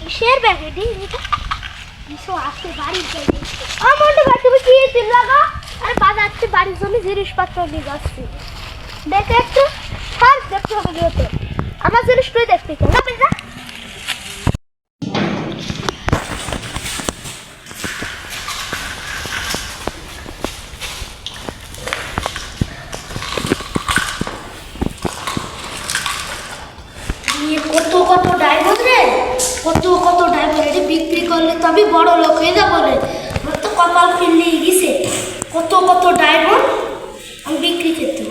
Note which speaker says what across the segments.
Speaker 1: কিসের ব্যাগ কিছু আছে বাড়ির জন্য আমার তুমি কি আরে বাজাচ্ছে বাড়ির জন্য জিনিসপত্র নিয়ে যাচ্ছি দেখে একটু সব দেখতে হবে আমার জিনিস তুই দেখতে চাই না পয়সা দিয়ে কত কত ডায়মন্ড রে কত কত ডায়মন্ড এটা বিক্রি করলে তবে বড় লোক হয়ে যাবো রে আমার তো কপাল ফিরলে গেছে কত কত ডায়মন্ড আমি বিক্রি করতে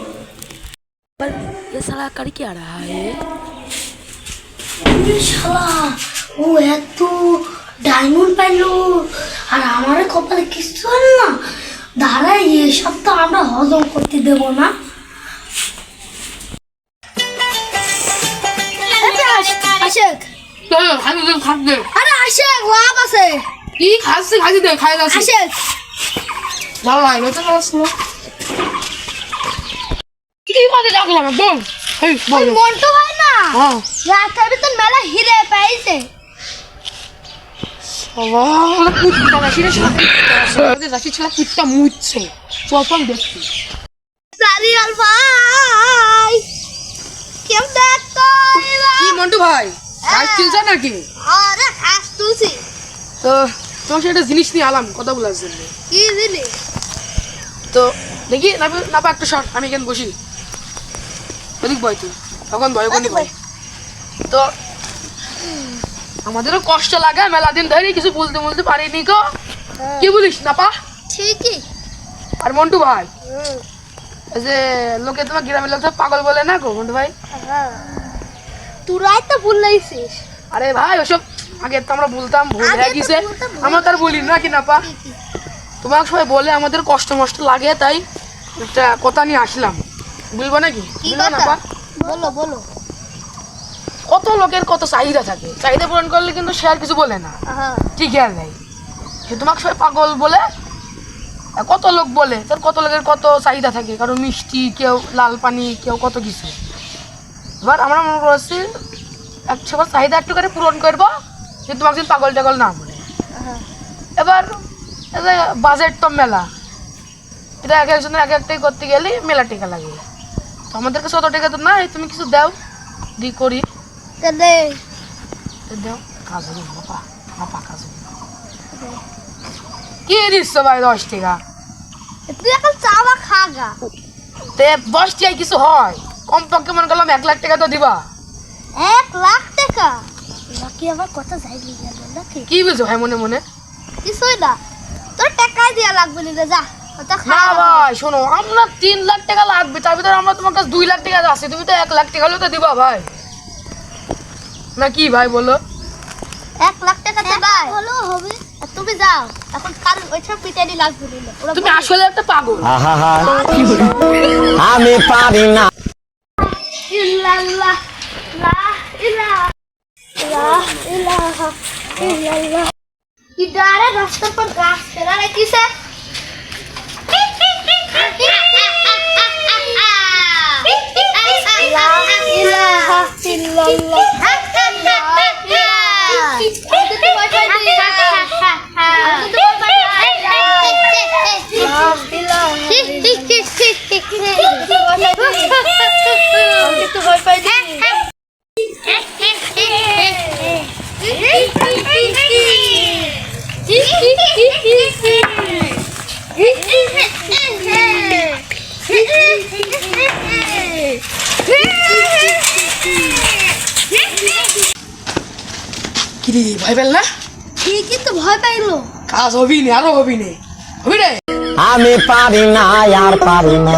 Speaker 2: पर ये साला कर क्या रहा है
Speaker 1: এ শালা ও এত ডায়মন্ড পাইলো আর আমার কপালে কিছু হল না দাঁড়া এসব তো আমরা হজম করতে দেবো না আশেক
Speaker 2: খালি দে খালি দে
Speaker 1: আরে আশেক লাভ আছে
Speaker 2: কি খাসি দে খাই যাচ্ছি ভালো লাগে তো খাস কি করে রাখলাম একদম এই বল
Speaker 1: মন্টু ভাই না
Speaker 2: হ্যাঁ
Speaker 1: রাতের ভিতর মেলা হিরে পাইছে
Speaker 2: মুচ্ছে দেখছি
Speaker 1: ভাই কেম দেখতো
Speaker 2: কি মন্টু ভাই চিলছে নাকি?
Speaker 1: আরে তুলছি।
Speaker 2: তো তোমার একটা জিনিস নিয়ে আলাম কথা বলার জন্য।
Speaker 1: কি দিলি
Speaker 2: তো দেখি না না একটা শট আমি এখানে বসি। ওদিক বয় তুই তখন বয় ওখানে বয়। তো আমাদেরও কষ্ট লাগে মেলা দিন ধরে কিছু বলতে বলতে পারিনি গো। কি বলিস না পা
Speaker 1: ঠিকই।
Speaker 2: আর মন্টু ভাই? যে লোকে তোমার গ্রামের লোক পাগল বলে না গো মন্টু ভাই?
Speaker 1: তোরাই তো ভুলাইছিস
Speaker 2: আরে ভাই ওসব আগে তো আমরা বলতাম ভুল হয়ে গেছে। আমরা তার বলি না কি না পা? তোমাকে সবাই বলে আমাদের কষ্ট মষ্ট লাগে তাই একটা কথা নিয়ে আসলাম। বলব নাকি? বলব না পা?
Speaker 1: বলো বলো।
Speaker 2: কত লোকের কত চাহিদা থাকে। চাহিদা পূরণ করলে কিন্তু সে আর কিছু বলে না। ঠিক খেয়াল নেই সে তোমাকে সবাই পাগল বলে কত লোক বলে তার কত লোকের কত চাহিদা থাকে। কারণ মিষ্টি কেউ লাল পানি কেউ কত কিছু। এবার আমরা মনে করছি এক সবার চাহিদা একটু করে পূরণ করব যে তোমাকে যেন পাগল টাগল না বলে। এবার বাজেট তো মেলা। এটা এক একজনের এক একটাই করতে গেলে মেলা টেকা লাগে। তো আমাদের কাছে অত টাকা তো নাই তুমি কিছু দাও দি করি। দেও কাজ বাপা বাপা কাজ কি দিচ্ছ ভাই দশ টাকা?
Speaker 1: তুই এখন চাওয়া খা
Speaker 2: তে দশ টাকায় কিছু হয়। কম পক্ষে মনে করলাম এক লাখ টাকা তো দিবা।
Speaker 1: এক লাখ টাকা? নাকি আবার কথা যাইলি গেল নাকি?
Speaker 2: কি বুঝো? ভাই মনে মনে।
Speaker 1: কিছুই না। তোর টাকাই লাগবে না যা।
Speaker 2: না ভাই শোনো আমরা তিন লাখ টাকা লাগবে তার ভিতরে আমরা তোমার কাছে দুই লাখ টাকা আছে তুমি তো এক লাখ টাকা হলেও তো দিবা ভাই। না কি ভাই বলো।
Speaker 1: এক লাখ টাকা দেবা হলো হবে। তুমি যাও এখন কাল ওইসব পিটানি লাগবে
Speaker 2: তুমি আসলে একটা পাগল।
Speaker 3: আহা। আমি পারি না।
Speaker 1: ইলাহা ইল্লাল্লাহ ইদারে রাস্তার পর গাছ ফেরা রেখেছে
Speaker 2: কি রে ভাই বেল না?
Speaker 1: ঠিকই তো ভয় পাইলো।
Speaker 2: কাজ হবি নি আরও হবি নি। হবি রে
Speaker 3: আমি পারি না আর পারি না।